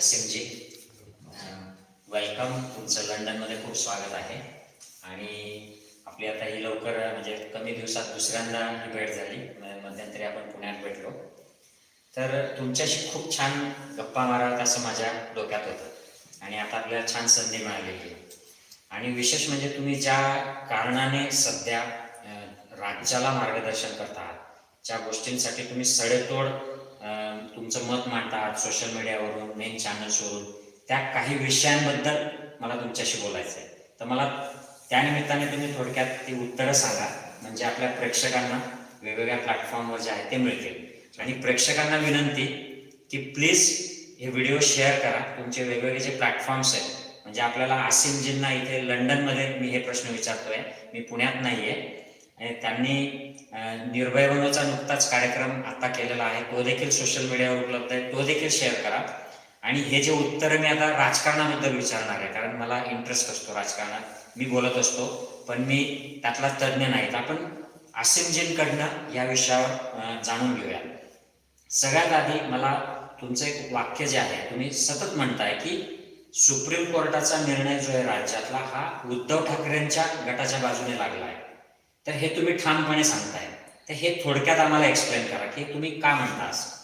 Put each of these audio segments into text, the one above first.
असीमजी welcome तुमचं लंडनमध्ये खूप स्वागत आहे. आणि आपली आता ही लवकर म्हणजे कमी दिवसात दुसऱ्यांदा ही भेट झाली. मध्यंतरी आपण पुण्यात भेटलो. तर तुमच्याशी खूप छान गप्पा माराव्यात असं माझ्या डोक्यात होतं. आणि आता आपल्याला छान संधी मिळालेली आहे. आणि विशेष म्हणजे तुम्ही ज्या कारणाने सध्या राज्याला मार्गदर्शन करता आहात ज्या गोष्टींसाठी तुम्ही सडेतोड तुमचं मत मांडतात सोशल मीडियावरून मेन चॅनल्सवरून त्या काही विषयांबद्दल मला तुमच्याशी बोलायचं आहे तर मला त्यानिमित्ताने तुम्ही थोडक्यात ती उत्तरं सांगा. म्हणजे आपल्या प्रेक्षकांना वेगवेगळ्या प्लॅटफॉर्मवर जे आहे ते मिळतील. आणि प्रेक्षकांना विनंती की प्लीज हे व्हिडिओ शेअर करा. तुमचे वेगवेगळे जे प्लॅटफॉर्म्स आहेत म्हणजे आपल्याला आसिमजींना इथे लंडनमध्ये मी हे प्रश्न विचारतोय. मी पुण्यात नाही आहे त्यांनी निर्भय बनवचा नुकताच कार्यक्रम आता केलेला आहे. तो देखील सोशल मीडियावर उपलब्ध आहे. तो देखील शेअर करा. आणि हे जे उत्तर मी आता राजकारणाबद्दल विचारणार आहे कारण मला इंटरेस्ट असतो राजकारणात. मी बोलत असतो पण मी त्यातला तज्ज्ञ नाही. आपण आसिमजींकडनं या विषयावर जाणून घेऊया. सगळ्यात आधी मला तुमचं एक वाक्य जे आहे तुम्ही सतत म्हणताय की सुप्रीम कोर्टाचा निर्णय जो आहे राज्यातला हा उद्धव ठाकरेंच्या गटाच्या बाजूने लागला आहे. तर हे तुम्ही ठामपणे सांगताय. तर हे थोडक्यात आम्हाला एक्सप्लेन करा की तुम्ही का म्हणता असं.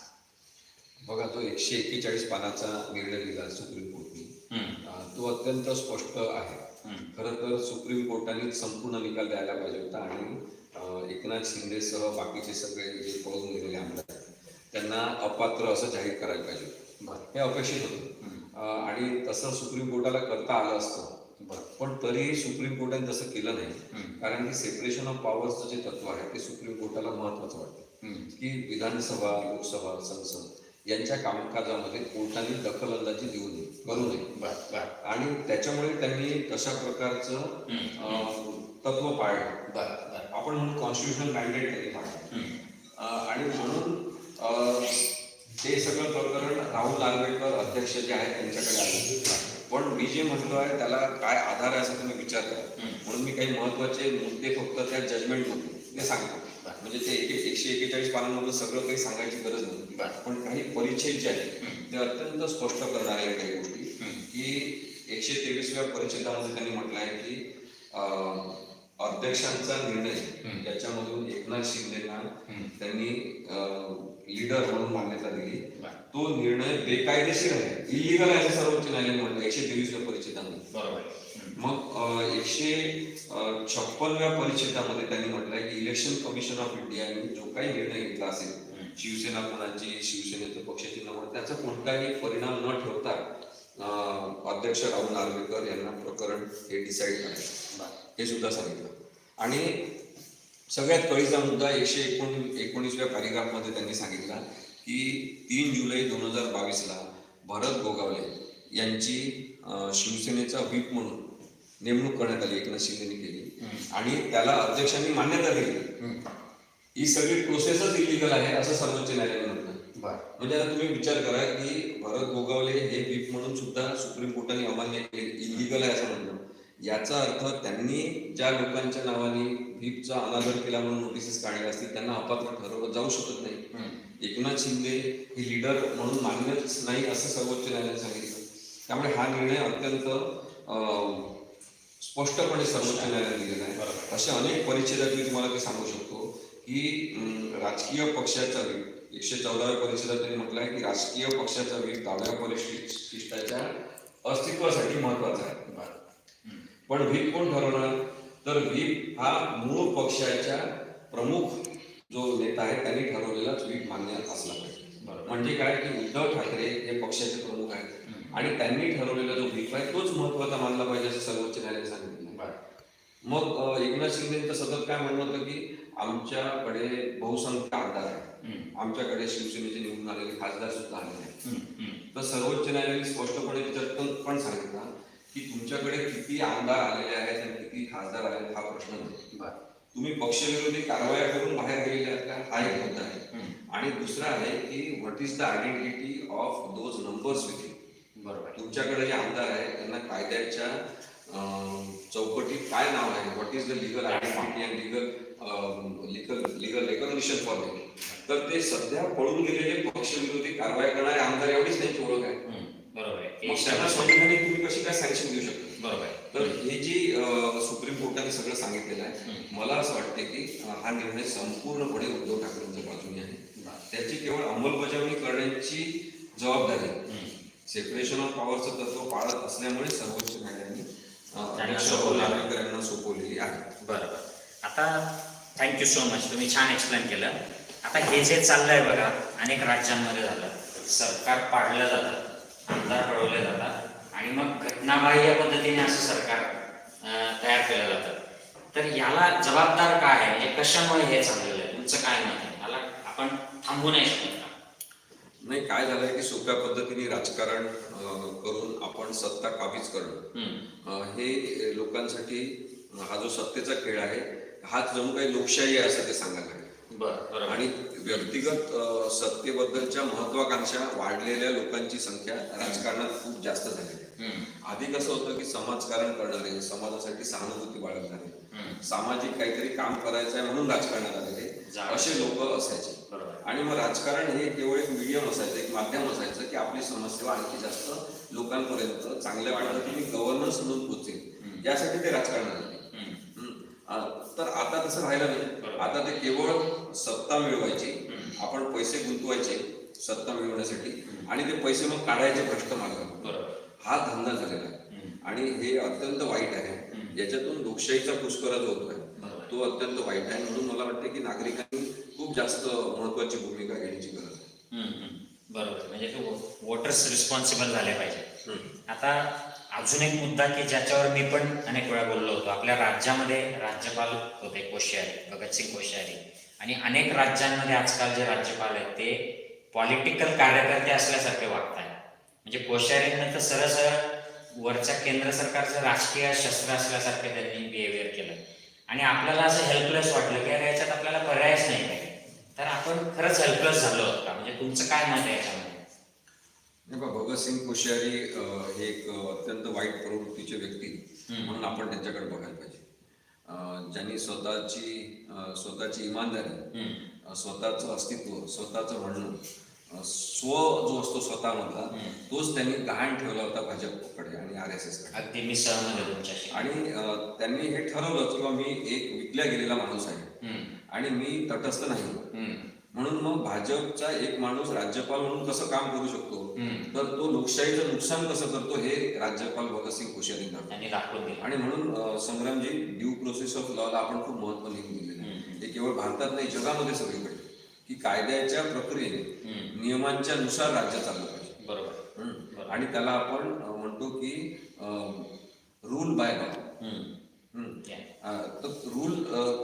बघा जो एकशे एक्केचाळीस पानाचा निर्णय दिला सुप्रीम कोर्टने. तो अत्यंत स्पष्ट आहे. खरं तर सुप्रीम कोर्टाने संपूर्ण निकाल द्यायला पाहिजे होता आणि एकनाथ शिंदेसह बाकीचे सगळे जे पळून गेलेले आमदार त्यांना अपात्र असं जाहीर करायला पाहिजे हे अपेक्षित होतं. आणि तसं सुप्रीम कोर्टाला करता आलं असतं बरं, पण तरीही सुप्रीम कोर्टाने तसं केलं नाही. कारण की सेपरेशन ऑफ पॉवरचं जे तत्व आहे ते सुप्रीम कोर्टाला महत्वाचं वाटतं. की विधानसभा लोकसभा संसद यांच्या कामकाजामध्ये कोर्टाने दखलंदाजी देऊ नये. करू नये. आणि त्याच्यामुळे त्यांनी तशा प्रकारचं तत्व पाळलं. आपण म्हणून कॉन्स्टिट्युशनल मॅन्डेट त्यांनी पाळलं आणि म्हणून ते सगळं प्रकरण राहुल नार्वेकर अध्यक्ष जे आहेत त्यांच्याकडे आले. पण मी जे म्हटलो आहे त्याला काय आधार आहे असं तुम्ही विचार करा हम्म. म्हणून मी काही महत्त्वाचे मुद्दे फक्त त्या जजमेंटमध्ये ते सांगतो म्हणजे ते एक एकशे एकेचाळीस पानांमधलं सगळं काही सांगायची गरज नाही. पण काही परिच्छेद जे आहेत. ते अत्यंत स्पष्ट करणारे आहेत काही गोष्टी. की एकशे तेवीसव्या परिच्छेदामध्ये त्यांनी म्हटलं आहे की अध्यक्षांचा निर्णय हम्म. त्याच्यामधून एकनाथ शिंदेना त्यांनी लीडर म्हणून मान्यता दिली तो निर्णय बेकायदेशीर आहे. इलिगल आहे असं सर्वोच्च न्यायालयाने म्हटलं एकशे तेवीसव्या परिच्छेदामध्ये बरोबर. मग एकशे छप्पनव्या परिच्छेदामध्ये त्यांनी म्हटलंय की इलेक्शन कमिशन ऑफ इंडियाने जो काही निर्णय घेतला असेल. शिवसेना कोणाची शिवसेनेचं पक्षाची निवड त्याचा कोणताही परिणाम न ठेवता अध्यक्ष राहुल नार्वेकर यांना प्रकरण हे डिसाईड करायचं हे सुद्धा सांगितलं. आणि सगळ्यात कळीचा मुद्दा एकशे एकोण एकोणीसव्या पॅरेग्राफमध्ये त्यांनी सांगितला की तीन जुलै दोन हजार बावीसला भरत गोगावले यांची शिवसेनेचा व्हीप म्हणून नेमणूक करण्यात आली एकनाथ शिंदेने केली. आणि त्याला अध्यक्षांनी मान्यता दिली. ही सगळी प्रोसेसच इलिगल आहे असं सर्वोच्च न्यायालयाने म्हटलं. म्हणजे आता तुम्ही विचार करा की भरत गोगावले हे व्हीप म्हणून सुद्धा सुप्रीम कोर्टाने अमान्य केले. इलिगल आहे असं म्हणलं याचा अर्थ त्यांनी ज्या लोकांच्या नावाने व्हीपचा अनादर केला म्हणून नोटिसेस काढल्या असतील त्यांना अपात्र ठरवलं जाऊ शकत नाही. एकनाथ शिंदे हे लीडर म्हणून मान्यच नाही असं सर्वोच्च न्यायालयाने सांगितलं. त्यामुळे हा निर्णय अत्यंत स्पष्टपणे सर्वोच्च न्यायालयाने दिलेला आहे. असे अनेक परिच्छेदात मी तुम्हाला ते सांगू शकतो की राजकीय पक्षाचा व्हीप एकशे चौदाव्या परिच्छेदात त्यांनी म्हटलं आहे की राजकीय पक्षाचा व्हीप दहाव्या परिशिष्टाच्या अस्तित्वासाठी महत्त्वाचा आहे. पण व्हीप कोण ठरवणार? तर व्हीप हा मूळ पक्षाच्या प्रमुख जो नेता आहे त्यांनी ठरवलेलाच व्हीप मान्य असला पाहिजे. म्हणजे काय की उद्धव ठाकरे हे पक्षाचे प्रमुख आहेत. आणि त्यांनी ठरवलेला जो व्हीप आहे तोच महत्त्वाचा मानला पाहिजे असं सर्वोच्च न्यायालयाने सांगितलं. मग एकनाथ शिंदेचं सतत काय म्हणणं होतं की आमच्याकडे बहुसंख्य आमदार आहे आमच्याकडे शिवसेनेचे निवडून आलेले खासदार सुद्धा आलेले आहेत. तर सर्वोच्च न्यायालयाने स्पष्टपणे पण सांगितलं की तुमच्याकडे किती आमदार आलेले आहेत किती खासदार आहेत हा प्रश्न तुम्ही पक्षविरोधी कारवाया करून बाहेर गेलेले आहेत का? हा एक मुद्दा आहे. आणि दुसरा आहे की what is the identity of those numbers with you बरोबर. तुमच्याकडे जे आमदार आहेत त्यांना कायद्याच्या चौकटीत काय नाव आहे? What is the legal identity and legal legal legal recognition for तर ते सध्या पळून गेलेले पक्षविरोधी कारवाया करणारे आमदार एवढीच त्यांची ओळख आहे. बरोबर. की त्याला संविधानिक तुम्ही कशी काय सँक्शन देऊ शकता? बरोबर. आहे. तर हे जी अं, सुप्रीम कोर्टाने सगळं सांगितलेलं आहे. मला असं वाटतं की हा निर्णय संपूर्णपणे उद्धव ठाकरेंच्या बाजूने आहे. त्याची केवळ अंमलबजावणी करण्याची जबाबदारी. सेपरेशन ऑफ पॉवरचं तत्व पाळत असल्यामुळे सर्वोच्च न्यायालयाने अं, त्यांना अध्यक्ष सोपवलं. नागरिक यांना सोपवलेली आहे बरं बरं आता थँक्यू सो मच तुम्ही छान एक्सप्लेन केलं आता हे जे चाललंय बघा अनेक राज्यांमध्ये झालं सरकार पाडलं जातं आमदार पळवले जातात आणि मग घटनाबाह्य पद्धतीने असं सरकार केलं जातं. तर याला जबाबदार काय आहे? म्हणजे कशामुळे हे चाललेलं आहे? तुमचं काय मत आहे? याला आपण थांबू नाही शकत नाही काय झालंय की सोप्या पद्धतीने राजकारण करून आपण सत्ता काबीज करणं. हे लोकांसाठी हा जो सत्तेचा खेळ आहे हाच जणू काही लोकशाही आहे असं ते सांगायला लागले. आणि व्यक्तिगत सत्तेबद्दलच्या महत्वाकांक्षा वाढलेल्या लोकांची संख्या राजकारणात खूप जास्त झालेली आहे. आधी कसं होतं की समाजकारण करणारे समाजासाठी सहानुभूती बाळगणारे. सामाजिक काहीतरी काम करायचं आहे म्हणून राजकारणात आलेले. असे लोक असायचे. आणि मग राजकारण हे केवळ एक मीडियम असायचं एक माध्यम असायचं की आपली समस्या आणखी जास्त लोकांपर्यंत चांगल्या पद्धतीने गव्हर्नन्स म्हणून पोहोचेल यासाठी ते राजकारण आले तर आता तसं राहिलं नाही. आता ते केवळ सत्ता मिळवायची. आपण पैसे गुंतवायचे सत्ता मिळवण्यासाठी. आणि ते पैसे मग काढायचे भ्रष्ट मार्ग हा धंदा झालेला आहे. आणि हे अत्यंत वाईट आहे. याच्यातून लोकशाहीचा पुष्करा जो होतोय बरोबर. तो अत्यंत वाईट आहे म्हणून मला वाटतं की नागरिकांनी खूप जास्त महत्वाची भूमिका घेण्याची गरज आहे. बरोबर. म्हणजे ते वोटर्स रिस्पॉन्सिबल झाले पाहिजे. आता अजून एक मुद्दा की ज्याच्यावर मी पण अनेक वेळा बोललो होतो. आपल्या राज्यामध्ये राज्यपाल होते कोश्यारी भगतसिंग कोश्यारी. आणि अनेक राज्यांमध्ये आजकाल जे राज्यपाल आहेत ते पॉलिटिकल कार्यकर्ते असल्यासारखे वागत आहेत म्हणजे कोश्यारींना तर सरळ सरळ वरच्या केंद्र सरकारचं राजकीय शस्त्र असल्यासारखे त्यांनी बिहेवियर केलं. आणि आपल्याला असं हेल्पलेस वाटलं की अरे याच्यात आपल्याला पर्यायच नाही काही तर आपण खरंच हेल्पलेस झालो आहोत का? म्हणजे तुमचं काय मत आहे याच्यामध्ये? नाही बा, भगतसिंग कोश्यारी हे एक अत्यंत वाईट प्रवृत्तीचे व्यक्ती. म्हणून आपण त्यांच्याकडे बघायला पाहिजे. ज्यांनी स्वतःची स्वतःची इमानदारी स्वतःचं अस्तित्व स्वतःचं म्हणणं स्व जो असतो स्वतःमधला. तोच त्यांनी गहाण ठेवला होता भाजपकडे आणि आर एस एसकडे अगदी मी सहमत आहे तुमच्याशी आणि अं, त्यांनी हे ठरवलं की बा मी एक विकल्या गेलेला माणूस आहे हम्म. आणि मी तटस्थ नाही हम्म. म्हणून मग भाजपचा एक माणूस राज्यपाल म्हणून कसं काम करू शकतो हम्म. तर तो लोकशाहीचं नुकसान कसं करतो हे राज्यपाल भगतसिंग कोश्यारी दाखवतात. त्यांनी दाखवून दिलं आणि म्हणून अं, संग्रामजी ड्यू प्रोसेस ऑफ लॉला आपण खूप महत्त्व लिहून दिलेलं आहे हम्म. हे केवळ भारतात नाही जगामध्ये सगळीकडे की कायद्याच्या प्रक्रियेने. नियमांच्या नुसार राज्य चाललं पाहिजे बरोबर. आणि त्याला आपण म्हणतो की रूल बाय लॉ. तर रूल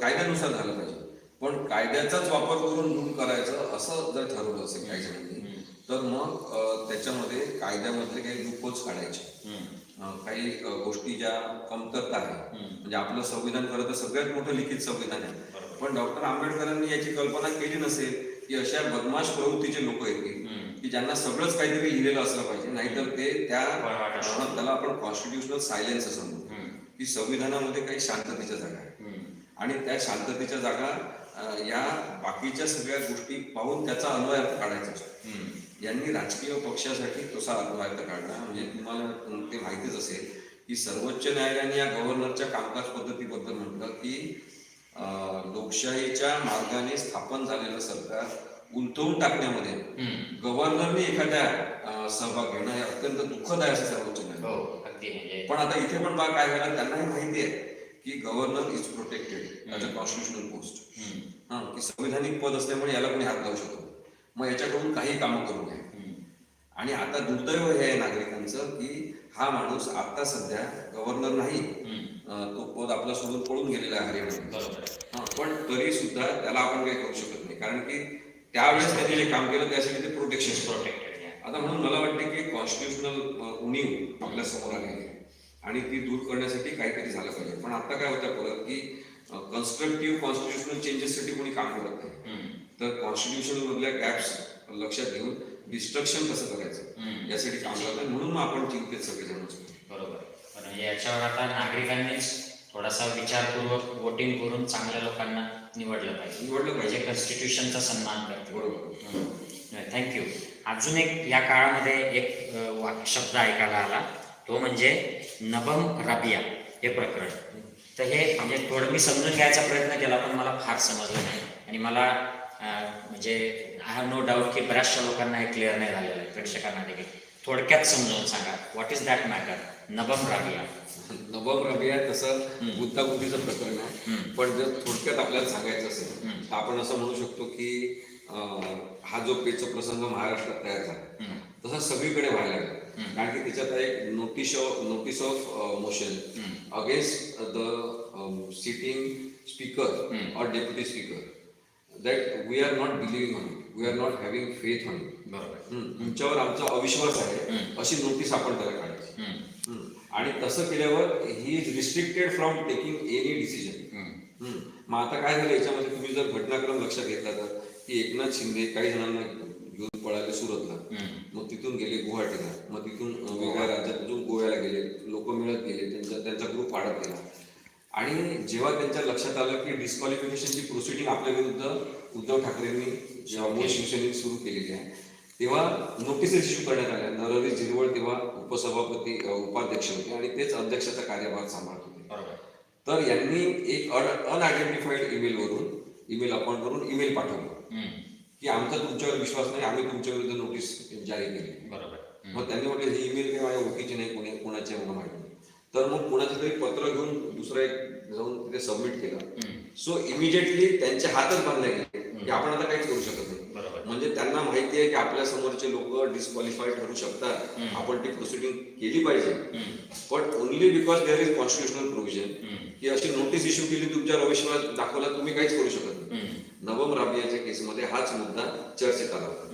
कायद्यानुसार झालं पाहिजे पण कायद्याचाच वापर करून रूल करायचं असं जर ठरवलं असेल काही जणांनी हम्म. तर मग त्याच्यामध्ये कायद्यामधले काही लूपहोल्स काढायचे काही गोष्टी ज्या कमतरता आहे हम्म. म्हणजे आपलं संविधान खरं तर सगळ्यात मोठं लिखित संविधान आहे. पण डॉक्टर आंबेडकरांनी याची कल्पना केली नसेल की अशा बदमाश प्रवृत्तीचे लोक येतील. की ज्यांना सगळंच काहीतरी लिहिलेलं असलं पाहिजे नाहीतर ते त्या त्याला आपण कॉन्स्टिट्युशनल सायलेन्स असं म्हणतो. की संविधानामध्ये काही शांततेच्या जागा आहे हम्म. आणि त्या शांततेच्या जागा या बाकीच्या सगळ्या गोष्टी पाहून त्याचा अन्वयार्थ काढायचा असतो. यांनी राजकीय पक्षासाठी तसा अन्वयार्थ काढला म्हणजे तुम्हाला ते माहितीच असेल की सर्वोच्च न्यायालयाने या गव्हर्नरच्या कामकाज पद्धतीबद्दल म्हटलं की लोकशाहीच्या मार्गाने स्थापन झालेलं सरकार उलटवून टाकण्यामध्ये. गव्हर्नरने एखाद्या सहभाग घेणं हे अत्यंत दुःखद आहे असं सर्वोच्च न्यायालय हो पण आता इथे पण बा काय झालं त्यांना हे माहिती आहे की governor is protected as a constitutional post. हा की संविधानिक पद असल्यामुळे याला कोणी हात लावू शकतो मग याच्याकडून काही कामं करू नये. आणि आता दुर्दैव हे आहे नागरिकांचं की हा माणूस आता सध्या गव्हर्नर नाही. तो पद आपला सोडून पळून गेलेला आहे हरियाणा पण तरी सुद्धा त्याला आपण काही करू शकत नाही. कारण की त्यावेळेस त्यांनी जे काम केलं त्यासाठी ते प्रोटेक्शन प्रोटेक्टेड आता म्हणून मला वाटते की कॉन्स्टिट्युशनल उणीव आपल्यासमोर आलेली आहे. आणि ती दूर करण्यासाठी काहीतरी झालं पाहिजे. पण आता काय होतं परत की कन्स्ट्रक्टिव्ह कॉन्स्टिट्युशनल चेंजेससाठी कोणी काम करत नाही. तर कॉन्स्टिट्युशन मधल्या गॅप्स लक्षात घेऊन डिस्ट्रक्शन कसं करायचं. यासाठी काम करतात म्हणून मग आपण चिंतेत सगळेजण म्हणजे याच्यावर आता नागरिकांनीच थोडासा विचारपूर्वक वोटिंग करून चांगल्या लोकांना निवडलं पाहिजे. निवडलं पाहिजे कॉन्स्टिट्यूशनचा सन्मान करते. बरोबर? थँक्यू अजून एक या काळामध्ये एक वाक शब्द ऐकायला आला. तो म्हणजे नबम रबिया हे प्रकरण. तर हे म्हणजे थोडं मी समजून घ्यायचा प्रयत्न केला पण मला फार समजलं नाही. आणि मला म्हणजे आय हॅव नो डाऊट की बऱ्याचशा लोकांना हे क्लिअर नाही झालेलं आहे. प्रेक्षकांना देखील. थोडक्यात समजावून सांगा. What is that matter Nabam Rebia. नवम रबिया तसं गुंतागुंतीचं प्रकरण आहे. पण जर थोडक्यात आपल्याला सांगायचं असेल तर आपण असं म्हणू शकतो की हा जो पेच प्रसंग महाराष्ट्रात तयार झाला तसा सगळीकडे व्हायला लागला. कारण की त्याच्यात एक notice of notice of motion against the sitting speaker और deputy speaker that we are not believing on it we are not having faith on it बरोबर तुमच्यावर आमचा अविश्वास आहे अशी नोटीस आपण त्याला काढायची. आणि तसं केल्यावर he is restricted from taking any decision hmm. मग आता काय झालं याच्यामध्ये तुम्ही जर घटनाक्रम लक्षात घेतला तर की एकनाथ शिंदे काही जणांना घेऊन पळाले सुरतला. मग तिथून गेले गुवाहाटीला. मग तिथून अं, वेगळ्या राज्यातून गोव्याला गेले लोक मिळत गेले त्यांचा त्यांचा ग्रुप वाढत गेला. आणि जेव्हा त्यांच्या लक्षात आलं की डिस्क्वालिफिकेशनची प्रोसिडिंग आपल्या विरुद्ध उद्धव ठाकरेंनी जेव्हा मूळ शिवसेनेने सुरू केलेली आहे तेव्हा नोटिसेस इश्यू करण्यात आल्या. नरहरी झिरवळ तेव्हा उपसभापती उपाध्यक्ष होते आणि तेच अध्यक्षाचा कार्यभार सांभाळत होते. तर यांनी एक अनआयडेंटिफाईड ईमेलवरून ईमेल अकाउंट वरून ईमेल पाठवलं. की आमचा तुमच्यावर विश्वास नाही आम्ही तुमच्या विरुद्ध नोटीस जारी केली. बरोबर. मग त्यांनी म्हटलं ही ईमेल काही माझ्या ओळखीची नाही कोणी कोणाची आहे मला माहिती तर मग कोणाचं तरी पत्र घेऊन दुसरं एक जाऊन तिथे सबमिट केलं. सो इमिजिएटली त्यांचे हातच बांधले गेले की आपण आता काहीच करू शकत नाही. म्हणजे त्यांना माहिती आहे की आपल्या समोरचे लोक डिस्क्वालिफाईड ठरू शकतात. आपण ती प्रोसिडिंग केली पाहिजे. पण only because there is constitutional provision. की अशी नोटीस इश्यू केली तुमच्यावर अविश्वास दाखवला तुम्ही काहीच करू शकत नाही. नवम राबियाच्या केसमध्ये हाच मुद्दा चर्चेत आला होता.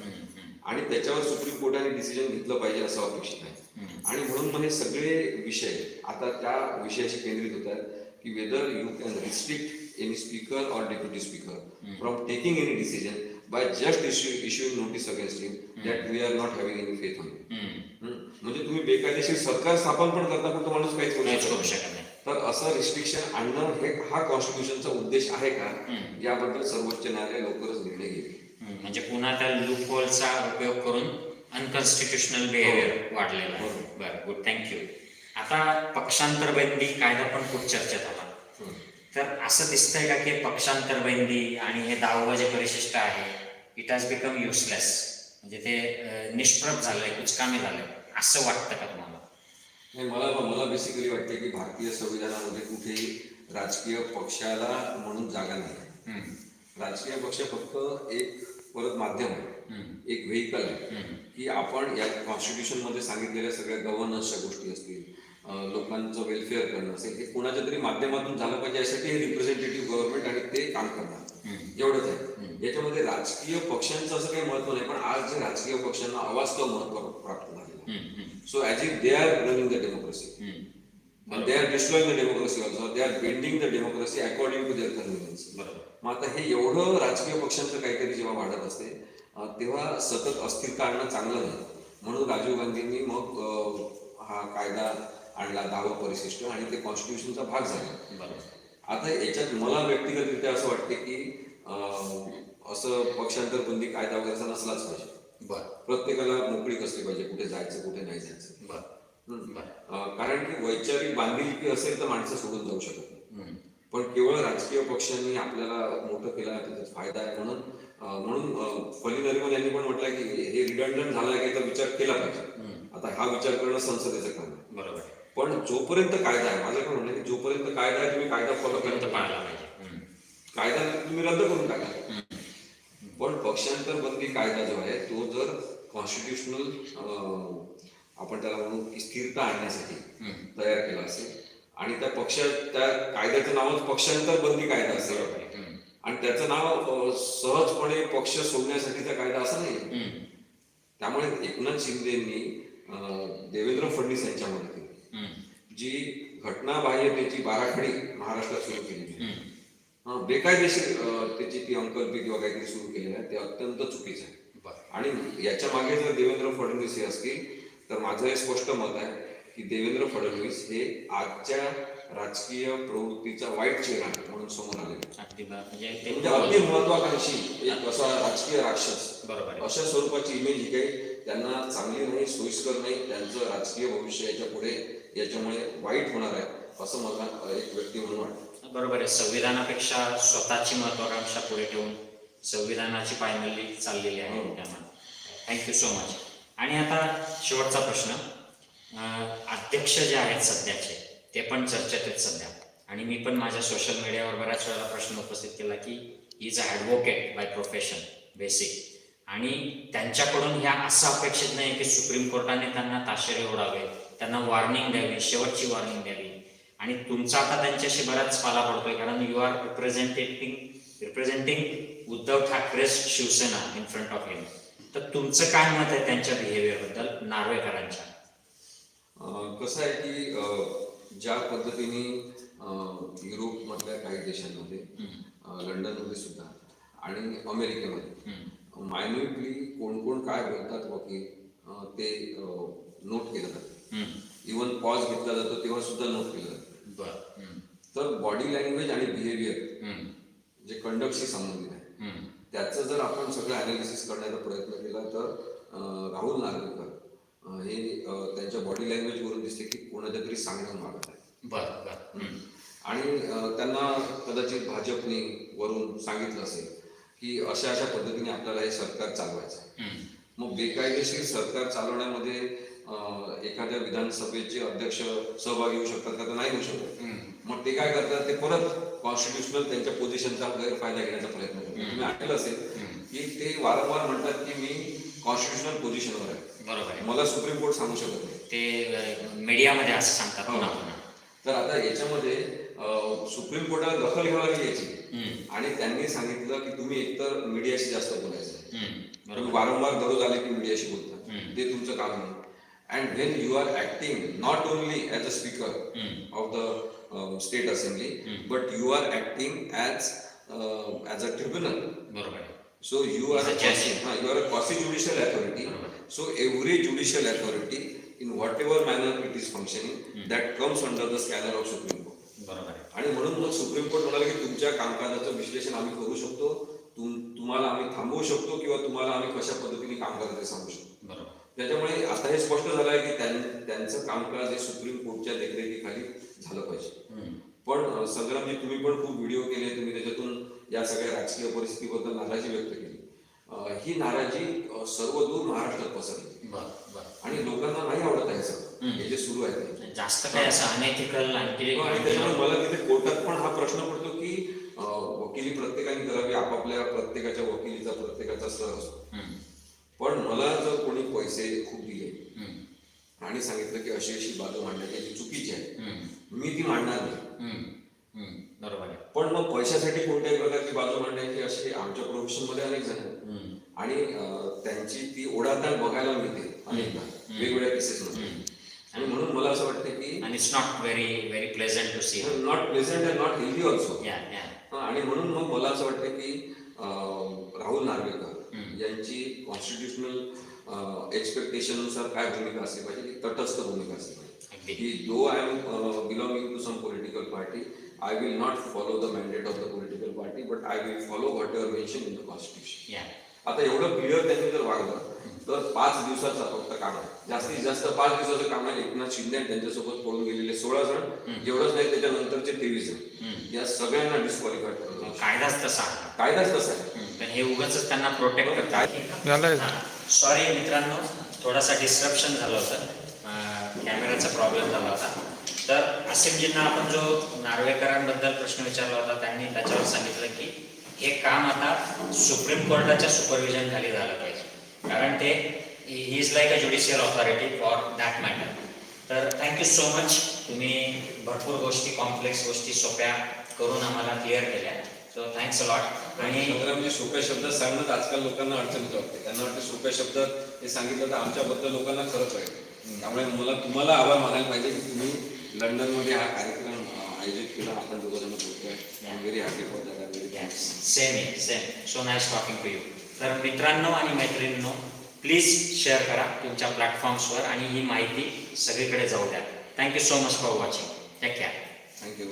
आणि त्याच्यावर सुप्रीम कोर्टाने डिसिजन घेतलं पाहिजे असं अपेक्षित आहे. आणि म्हणून मग हे सगळे विषय आता त्या विषयाशी केंद्रित होत आहेत की whether you can restrict any speaker or deputy speaker from taking any decision by just issue issuing notice against him that we are not having any faith on. म्हणजे तुम्ही बेकायदेशीर सरकार स्थापन पण करता पण तो माणूस काहीच करू शकत नाही. तर असं रिस्ट्रिक्शन आणणं हे हा कॉन्स्टिट्यूशनचा उद्देश आहे का? याबद्दल सर्वोच्च न्यायालय लवकरच निर्णय घेईल. हम्म. म्हणजे पुन्हा त्या लूप होलचा उपयोग करून अनकॉन्स्टिट्युशनल बिहेवियर वाढलेला आहे. बरं गुड थँक्यू आता पक्षांतर बंदी कायदा पण खूप चर्चेत आला. तर असं दिसतंय का की पक्षांतर बंदी आणि हे दहावं जे परिशिष्ट आहे इट हॅज बिकम युजलेस म्हणजे ते निष्प्रभ झालंय कुचकामी झालंय. असं वाटतं का तुम्हाला? नाही मला मला बेसिकली वाटते की भारतीय संविधानामध्ये कुठेही राजकीय पक्षाला म्हणून जागा नाही. राजकीय पक्ष फक्त एक परत माध्यम आहे. एक व्हेकल आहे. की आपण या कॉन्स्टिट्यूशनमध्ये सांगितलेल्या सगळ्या गव्हर्नन्सच्या गोष्टी असतील लोकांचं वेलफेअर करणं असेल हे कोणाच्या तरी माध्यमातून झालं पाहिजे यासाठी हे रिप्रेझेंटेटिव्ह गव्हर्नमेंट आणि ते काम करणार. एवढंच आहे. याच्यामध्ये राजकीय पक्षांचं असं काही महत्त्व नाही पण आज जे राजकीय पक्षांना अवास्तव महत्त्व प्राप्त झालेलं if they are running the democracy, हम्म. and they are destroying the democracy also, they are bending the democracy according to their convenience. बरोबर. मग आता हे एवढं राजकीय पक्षांचं काहीतरी जेव्हा वाढत असते तेव्हा सतत अस्थिरता आणणं चांगलं नाही. म्हणून राजीव गांधींनी मग हा कायदा आणला दहावं परिशिष्ट आणि ते कॉन्स्टिट्यूशनचा भाग झाला. बरोबर. आता याच्यात मला व्यक्तिगतरित्या असं वाटते की असं पक्षांतर बंदी कायदा वगैरे नसलाच पाहिजे. बरं. प्रत्येकाला मोकळीक असली पाहिजे कुठे जायचं कुठे नाही जायचं. कारण की वैचारिक बांधिलकी असेल तर माणसं सोडून जाऊ शकत नाही. पण केवळ राजकीय पक्षांनी आपल्याला मोठं केलं त्याचा फायदा आहे म्हणून म्हणून फली नरिमन यांनी पण म्हटलं की हे रिडंडंट झालं आहे याचा विचार केला पाहिजे. आता हा विचार करणं संसदेचं काम आहे. बरोबर पण जोपर्यंत कायदा आहे माझं काय म्हणणं की जोपर्यंत कायदा आहे तुम्ही कायदा फॉलो पर्यंत करता पाळला पाहिजे. कायदा तुम्ही रद्द करून टाका पण पक्षांतर बंदी कायदा जो आहे तो जर कॉन्स्टिट्युशनल आपण त्याला म्हणू स्थिरता आणण्यासाठी तयार केला असेल आणि त्या पक्ष त्या कायद्याचं नावच पक्षांतर बंदी कायदा असेल. आणि त्याचं नाव सहजपणे पक्ष सोडण्यासाठीचा कायदा असा नाही. त्यामुळे एकनाथ शिंदेंनी देवेंद्र फडणवीस यांच्या मदतीने हम्म. जी घटनाबाह्यतेची बाराखडी महाराष्ट्रात सुरू केली. अं, बेकायदेशीर त्याची ती अंकल्पी किंवा काहीतरी सुरू केलेलं आहे ते अत्यंत चुकीचं आहे. आणि याच्या मागे जर देवेंद्र फडणवीस हे असतील तर माझं हे स्पष्ट मत आहे की देवेंद्र फडणवीस हे आजच्या राजकीय प्रवृत्तीचा वाईट चेहरा आहे म्हणून समोर आले म्हणजे म्हणजे अगदी महत्वाकांक्षी एक असा राजकीय राक्षस बरोबर आहे. अशा स्वरूपाची इमेज ही काही त्यांना चांगली नाही सोयीस्कर नाही त्यांचं राजकीय भविष्य याच्यापुढे याच्यामुळे वाईट होणार आहे असं मला एक व्यक्ती म्हणून वाटतं. बरोबर आहे. संविधानापेक्षा स्वतःची महत्वाकांक्षा पुढे ठेवून संविधानाची पायमल्ली चाललेली आहे थँक्यू सो मच आणि आता शेवटचा प्रश्न. अध्यक्ष जे आहेत सध्याचे ते पण चर्चेत आहेत सध्या. आणि मी पण माझ्या सोशल मीडियावर बऱ्याच वेळेला प्रश्न उपस्थित केला की is a advocate by profession basic आणि त्यांच्याकडून ह्या असं अपेक्षित नाही की सुप्रीम कोर्टाने त्यांना ताशेरे ओढावे त्यांना वॉर्निंग द्यावी शेवटची वॉर्निंग द्यावी. आणि तुमचा आता त्यांच्याशी बराच पाला पडतोय कारण you are representating representing Uddhav Thackeray Shiv Sena in front of him तर तुमचं काय मत आहे त्यांच्या बिहेवियरबद्दल नार्वेकरांच्या कसं आहे की ज्या पद्धतीने युरोपमधल्या काही देशांमध्ये लंडनमध्ये सुद्धा आणि अमेरिकेमध्ये मायन्युटली कोण कोण काय बोलतात वकील ते नोट केलं जातं. इवन पॉज घेतला जातो तेव्हा सुद्धा नोट केलं जातं. तर बॉडी लँग्वेज आणि बिहेवियर जे कंडक्टशी संबंधित आहे त्याचं जर आपण सगळं अनालिसिस करण्याचा प्रयत्न केला तर राहुल नार्वेकर हे त्यांच्या बॉडी लँग्वेजवरून दिसते की कोणाच्या तरी सांगण्यावर मागत आहे आणि त्यांना कदाचित भाजपने वरून सांगितलं असेल की अशा अशा पद्धतीने आपल्याला हे सरकार चालवायचं मग बेकायदेशीर सरकार चालवण्यामध्ये एखाद्या विधानसभेचे अध्यक्ष सहभागी होऊ शकतात का? तर नाही होऊ शकत. मग ते काय करतात? ते परत कॉन्स्टिट्युशनल त्यांच्या पोझिशनचा गैरफायदा घेण्याचा प्रयत्न करतात. तुम्ही ऐकलं असेल की ते वारंवार म्हणतात की मी कॉन्स्टिट्युशनल पोझिशनवर आहे. बरोबर आहे. मला सुप्रीम कोर्ट सांगू शकत नाही. ते मीडियामध्ये असं सांगतात हो. तर आता याच्यामध्ये अं, सुप्रीम कोर्टाला दखल घ्यावी याची आणि त्यांनी सांगितलं की तुम्ही एकतर मीडियाशी जास्त बोलायचं तुम्ही वारंवार दररोज आले की मीडियाशी बोलता. ते तुमचं काम नाही and when you are acting not only as a speaker of the state assembly you are acting as uh, as a tribunal. बरोबर. आहे so you are As a a judge. quasi, uh, you are in whatever manner it is functioning Hmm. that comes under the scanner of supreme court. बरोबर आहे. आणि म्हणून मग supreme court म्हणाले की तुमच्या कामकाजाचं विश्लेषण आम्ही करू शकतो तुम तुम्हाला आम्ही थांबवू शकतो किंवा तुम्हाला आम्ही कशा पद्धतीने काम करायचं सांगू शकतो. त्याच्यामुळे आता हे स्पष्ट झालं आहे की त्यां- त्यांचं कामकाज हे सुप्रीम कोर्टच्या देखरेखीखाली झालं पाहिजे. पण संग्रामजी तुम्ही पण खूप व्हिडिओ केले तुम्ही त्याच्यातून या सगळ्या राजकीय परिस्थितीबद्दल नाराजी व्यक्त केली. ही नाराजी अ, सर्वदूर महाराष्ट्रात पसरली. आणि लोकांना नाही आवडत आहे सगळं. हे जे सुरू आहे ते. जास्त काही असं अनएथिकल आणखी आणि त्याच्यामुळे मला तिथे कोर्टात पण हा प्रश्न पडतो की वकिली प्रत्येकाने करावी आपापल्या प्रत्येकाच्या वकिलीचा प्रत्येकाचा स्तर असतो. पण मला जर कोणी पैसे खूप दिले आणि सांगितलं की अशी अशी बाजू मांडण्याची जी चुकीची आहे मी ती मांडणार नाही. बरोबर आहे. पण मग पैशासाठी कोणत्याही प्रकारची बाजू मांडण्याची अशी आमच्या प्रोफेशनमध्ये अनेक जण आणि त्यांची ती ओढाताण बघायला मिळते. वेगवेगळ्या केसेस मध्ये. आणि म्हणून मला असं वाटतं की and it's not very very pleasant to see. Not pleasant and not healthy also आणि म्हणून मग मला असं वाटतं की राहुल नार्वेकर. यांची कॉन्स्टिट्युशनल एक्सपेक्टेशननुसार काय भूमिका असली पाहिजे की तटस्थ भूमिका असली पाहिजे. की though I am belonging to some political party I will not follow the mandate of the political party but I will follow what your mention in the constitution आता एवढं क्लिअर त्यांनी जर वागलं तर पाच दिवसाचा फक्त काम आहे. जास्तीत जास्त पाच दिवसाचं काम आहे. एकनाथ शिंदे आणि त्यांच्यासोबत पळून गेलेले सोळा जण. एवढंच नाही त्याच्यानंतरचे तेवीस जण. या सगळ्यांना डिस्क्वालिफाय करतो कायदाच तसा. कायदाच तसा आहे. हे उगाच त्यांना प्रोटेक्ट करतात झालंय. सॉरी मित्रांनो थोडासा डिस्ट्रप्शन झालं होतं. कॅमेराचा प्रॉब्लेम झाला होता. तर असीमजींना आपण जो नार्वेकरांबद्दल प्रश्न विचारला होता त्यांनी त्याच्यावर सांगितलं की हे काम आता सुप्रीम कोर्टाच्या सुपरविजन खाली झालं पाहिजे. कारण ते he is like a judicial authority for that matter तर थँक्यू सो मच तुम्ही भरपूर गोष्टी कॉम्प्लेक्स गोष्टी सोप्या करून आम्हाला क्लिअर केल्या. सो थँक्स लॉट आणि आणि म्हणजे सोप्या शब्दात सांगणं आजकाल लोकांना अडचणीत वाटते त्यांना वाटतं सोप्या शब्दात हे सांगितलं तर आमच्याबद्दल लोकांना खरंच वाईट त्यामुळे मला तुम्हाला आभार मानायला पाहिजे की तुम्ही लंडनमध्ये हा कार्यक्रम आयोजित केला आपण दोघं बोलतोय very happy for that very same आहे same so nice talking to you तर मित्रांनो आणि मैत्रिणींनो प्लीज शेअर करा तुमच्या प्लॅटफॉर्म्सवर आणि ही माहिती सगळीकडे जाऊ द्या. Thank you so much for watching take care thank you